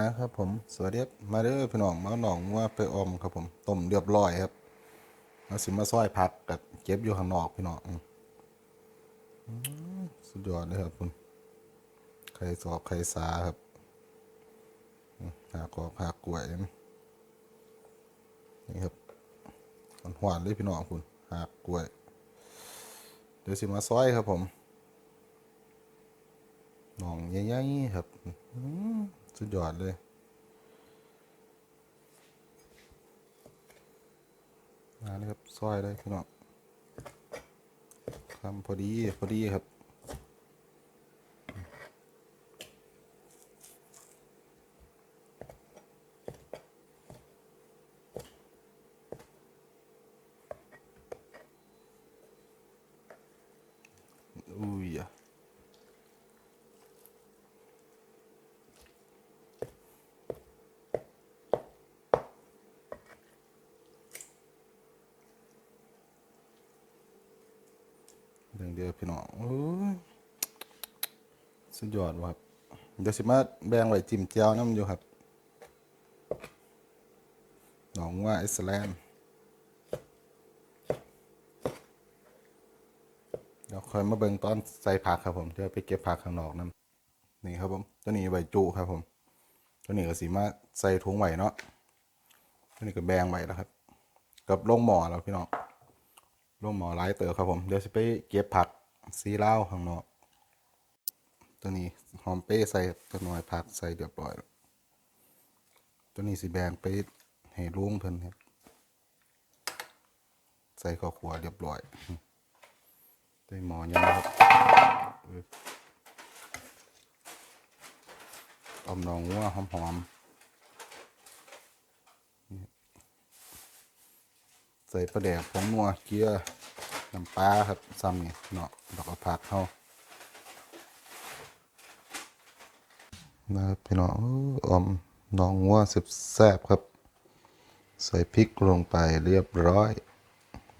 นะครับผมสวัสดีครับมาเด้อพี่น้องมาหนองว่าไปออมครับผมต้มเรียบร้อยครับมาสิมาซอยผักกับเก็บอยู่ข้างนอกพี่น้องสุดยอดเลยครับคุณไข่สอบไข่สาครับหากอกหากล้วยนี่นี่ครับหวานเลยพี่น้องคุณหากกล้วย เดี๋ยวสิมาซอยครับผมหนองใหญ่ๆครับอืม สุดยอดเลยมาเลยครับซอยได้พี่น้องทำพอดี พอดีครับ อุ้ยอะ เรื่องเดียวพี่น้องโอ้ยสุดยอดว่ะครับเดี๋ยวสิมาแบ่งไว้จิ้มเจียวน้ำอยู่ครับหนองว่าไอซ์แลนด์เดี๋ยวคอยมาเบิ่งตอนใส่ผักครับผมเดี๋ยวไปเก็บผักข้างนอกนั่นนี่ครับผมตัวนี้ใบจุครับผม ตัวนี้ก็สีมาใส่ถุงไว้เนาะตัวนี้ก็แบงไว้แล้วครับ กับลงหม้อแล้วพี่น้อง ลงหมอหลายเต๋อครับผม เดี๋ยวสิไปเก็บผักซีเล้าข้างนอกตัวนี้หอมเป้ใส่ตัวน้อยผักใส่เรียบร้อยแล้วตัวนี้สิแบงไปให้ลุงเพิ่นครับใส่ข้าวขัวเรียบร้อยได้หมอยังนะครับออต้มนองวัวหอมๆ ใส่ปลาแดกผงนัวเกลือน้ำปลาครับซ้ำนี่เนาะแล้วก็ผักเข้านะครับพี่น้องออมนองวัวสุดแซ่บครับ ใส่พริกลงไปเรียบร้อย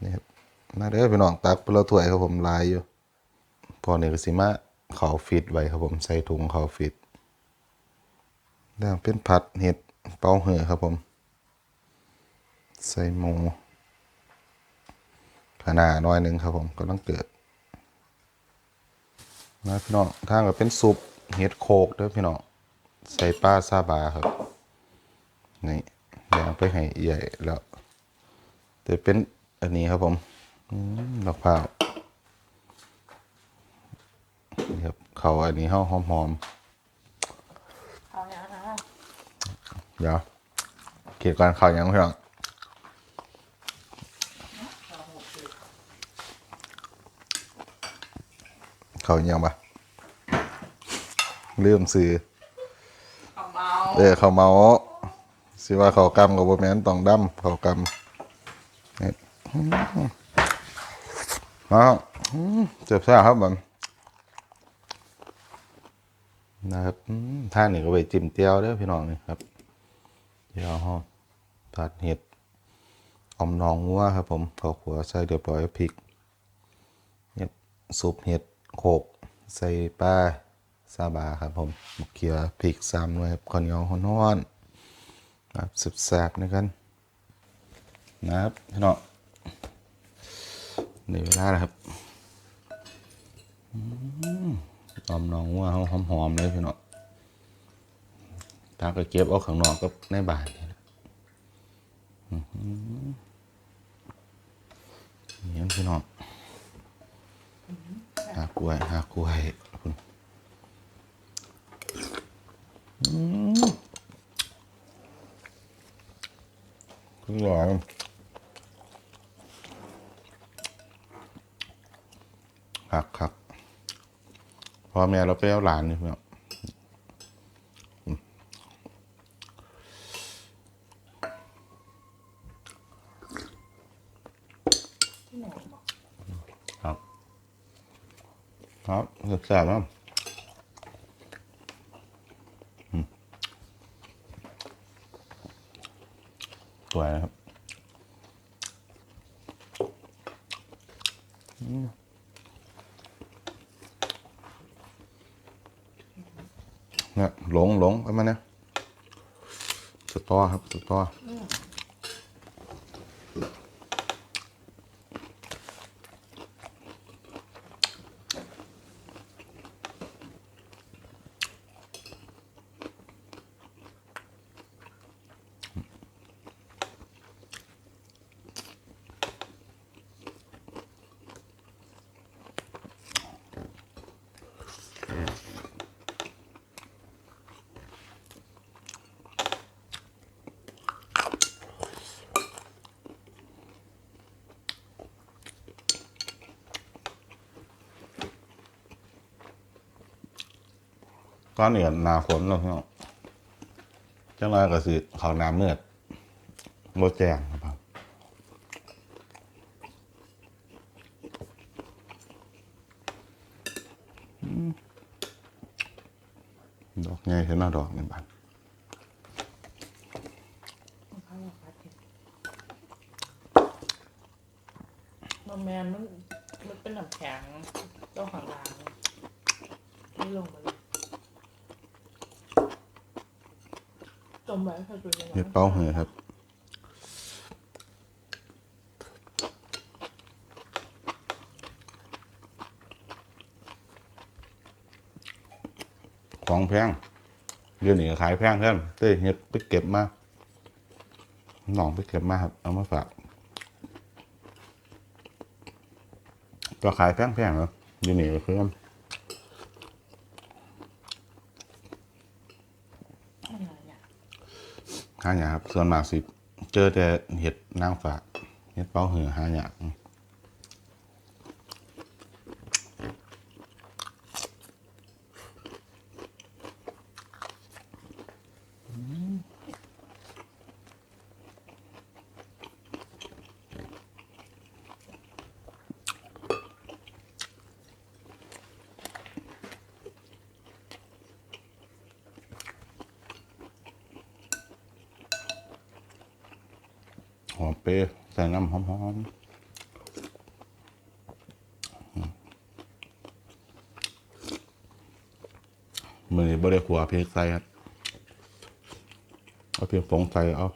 นี่ครับน่าเด้อพี่น้องตักเปลาถ้วยครับผมลายอยู่พอนี่ก็สิมาเขาฟิตไว้ครับผมใส่ถุงเขาฟิตแล้วเป็นผัดเห็ดเปาเหือครับผม ใส่หมู ขนาดน้อยหนึ่งครับผมกำลังเกิดนะพี่น้องทางก็เป็นซุปเห็ดโคกเด้อพี่น้องใส่ปลาซาบาครับ นี่แบ่งไปให้ใหญ่แล้วแต่เป็นอันนี้ครับผมอืมดอกพร้าวนี่ครับเขาอันนี้ห้าหอมหอมเอาอย่างนั้นนะๆเดี๋ยวเกี่ยวกับข่าวยังพี่น้อง เขายังปะเรื่องซื้อเอาเมาเออเขาเมาสิว่าเขากำกับโบแมนต้องดำเขากำนี่มาเจ็บแซ่บครับมันนะครับอืมท่านี่ก็ไปจิ้มเตียวเด้อพี่น้องนี่ครับเดี๋ยวฮอผัดเห็ดออมนองงัวครับผมข้าวขัวใส่เรียบร้อยพริกเห็ดซุปเห็ด โขกใส่ปลาซาบาครับผมมะเขือพริกซ้ำด้วยครับข้าวเหนียวฮ้อนๆนะครับสุดแซ่บๆนะครับนะครับพี่น้องในเวลาแล้วครับอืมอมนองงัวหอมๆเลยพี่น้องตาก็เก็บเอาข้างนอกก็ในบ้านนี่แหละอือหือนี่พี่น้อง หากล้วยหากล้วยคุณอืมอร่อยคักคักพ่อแม่เราไปเอาหลานนี่เพื่อน ที่ไหนบอก ครับ ครับ แซ่บๆครับอืมสวยนะครับเนี่ยหลงหลงไปมาเนี่ยสตอครับสตอ อนนี้หนาฝนแล้วพี่น้องจังไรก็สิเขาวน้ำเมือดโมแจงครับดอกไงเห็นหน้าดอกในบ้าน ข้าวผัดเผ็ดมันแมนมันมันเป็นน้ำแข็งต้องหางล้างไม่ลงมาเลยจมไว้ค่ะจุดนี้ เห็ดเป้าเหือครับของแพงเดี๋ยวนี้ขายแพงเท่านเต้เห็ดไปเก็บมาหนองไปเก็บมาครับ เอามาฝากก็ขายแพงแพงๆเหรอเดี๋ยวนี้ก็คือ อะไรเนี่ย หาหยาครับ ส่วนมากสิ เจอแต่เห็ดนางฝากเห็ดเป้าเหือหาหยา อมเปรี้ยวใส่น้ำหอมๆมือนี้บ่ได้ขัวเพียงใส่ครับ เอาเพียงผงใส่เอา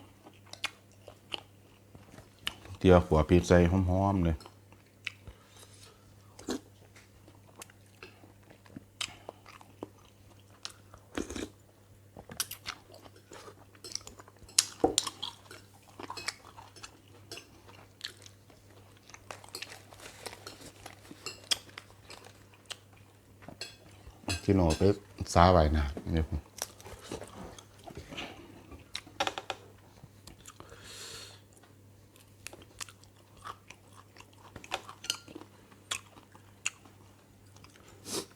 เตียวขัวเพียงใส่หอมๆเลย ที่โน่ไปซาไว้นะเนี่ยผม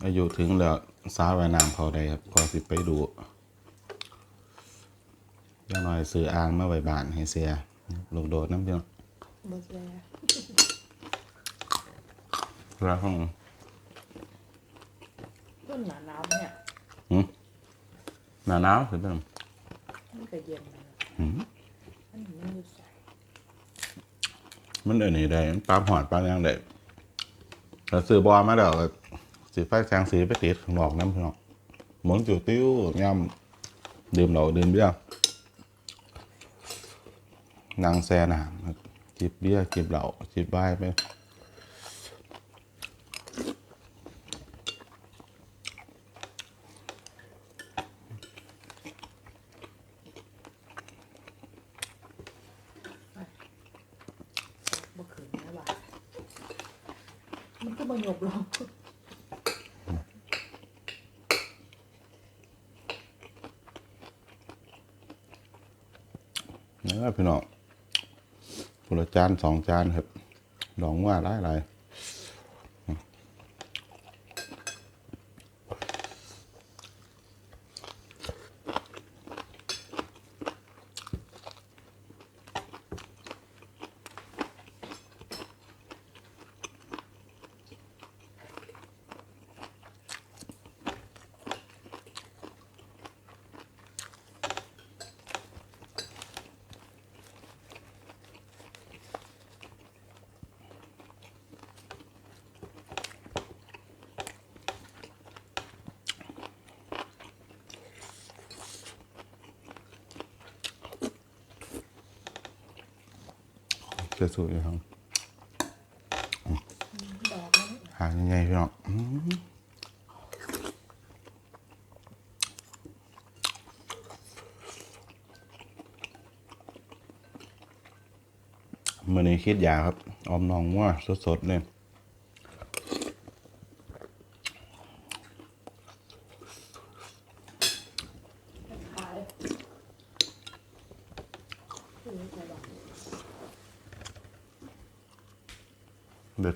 อายุถึงแล้วซาไว้น้ำเขาได้ครับพอสิไปดูยังหน่อยซื้ออ่างมาไว้บ้านให้เสียลูกโดดน้ำเพียงเบอร์แซ่แล้วของ ต้นหนาน้ำเนี่ยหนาหนาวคือเดิมมันก็เย็นนะหืมมันไม่ได้ใส่มันเอ็นนี่ได้มันปลาหอดปลาอย่างได้แต่ซื้อบอลมาแล้วก็สีไฟแสงสีไปติดข้างนอกน้ำข้างนอกหมุนจิ้วติ้วย่ำดื่มเหล้าดื่มเบียร์นางแซ่น้ำครับจิบเบียร์จิบเหล้าจิบไวน์ไป บ่ขืนนะบ่ามันก็มาหยบลง นี่พี่น้องผลจานสองจานครับลองว่าหลายหลาย จะสูอยู่ครับดอกมันหางใหญ่ๆพี่น้องมมื่อนี้คิดยาครับ ออมนองว่าสดๆเลย ขายคือใส่ดอ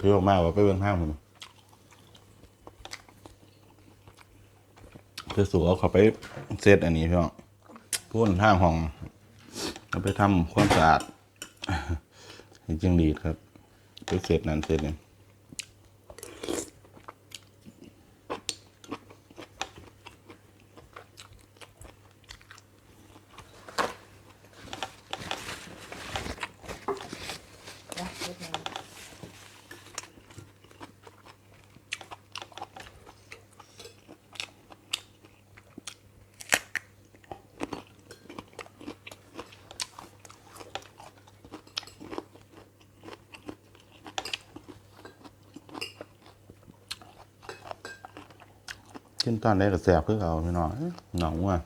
ก เดี๋ยวถือออกว่าไปเบื้องห้างผมคือสูเอาเขาไปเซตอันนี้พี่น้องพุ่นห้างห้องเอาไปทำความสะอาดจริงดีครับไปเซตนั้นเซตนี่ กินตอนได้ก็แสบคือเอาพี่น้องหนองว่ะ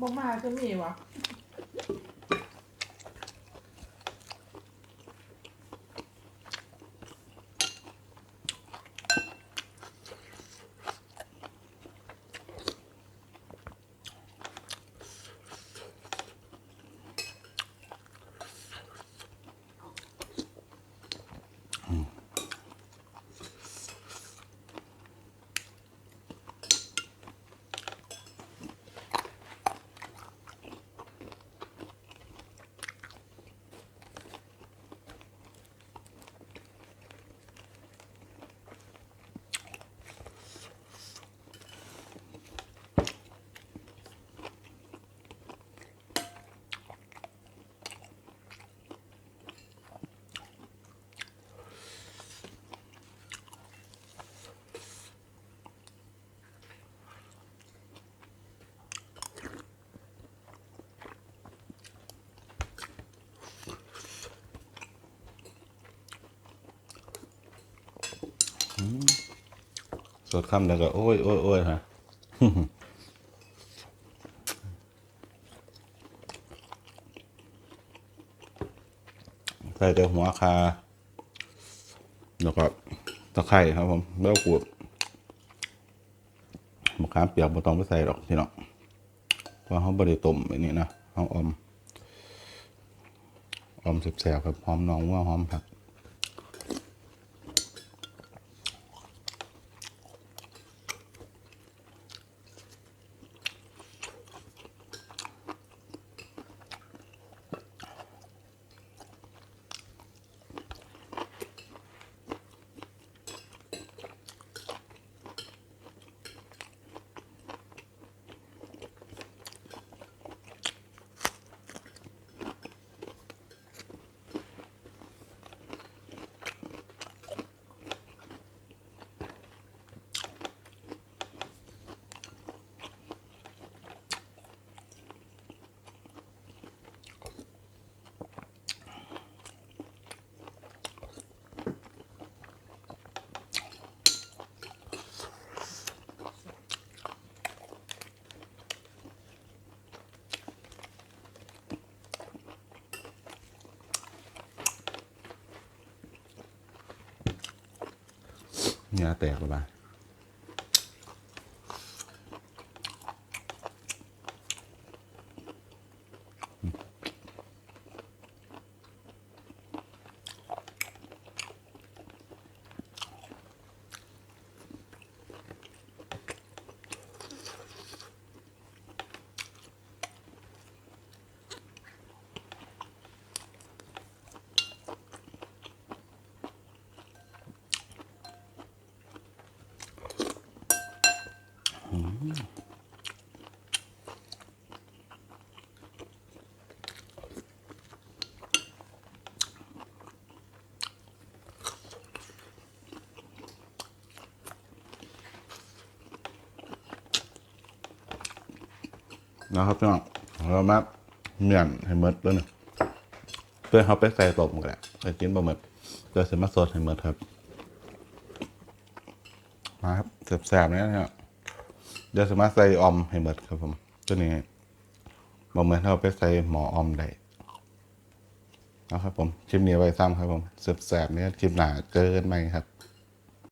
บ่มาจะมีวะ สดคำแล้วก็โอ้ยโอ้ยโอ้ยฮะใส่แต่หัวคา แล้วก็ตะไคร้ครับผมแล้วขวบมะขามเปียกบ่ต้องไปใส่หรอกพี่น้องเพราะเขาบริต้มแบบนี้นะเขาออมออมแสบๆครับหอมน้องว่าหอมผัก เนื้ นะครับพี่น้องเรามาเมียนให้หมดแล้วหนึ่งเพื่อเขาไปใส่ตบกันแหละไปกินปลาหมึกเดี๋ยวเสมาสดให้หมดครับ มาครับแสบๆเนี่ยนะครับเดี๋ยวสามารถใส่ออมให้หมดครับผมตัวนี้บะเหมือนเราไปใส่หมอออมได้นะครับผมคลิปนี้ไว้ซ้ำครับผมแสบๆเนี่ยคลิปหนาเจอกันไหมครับ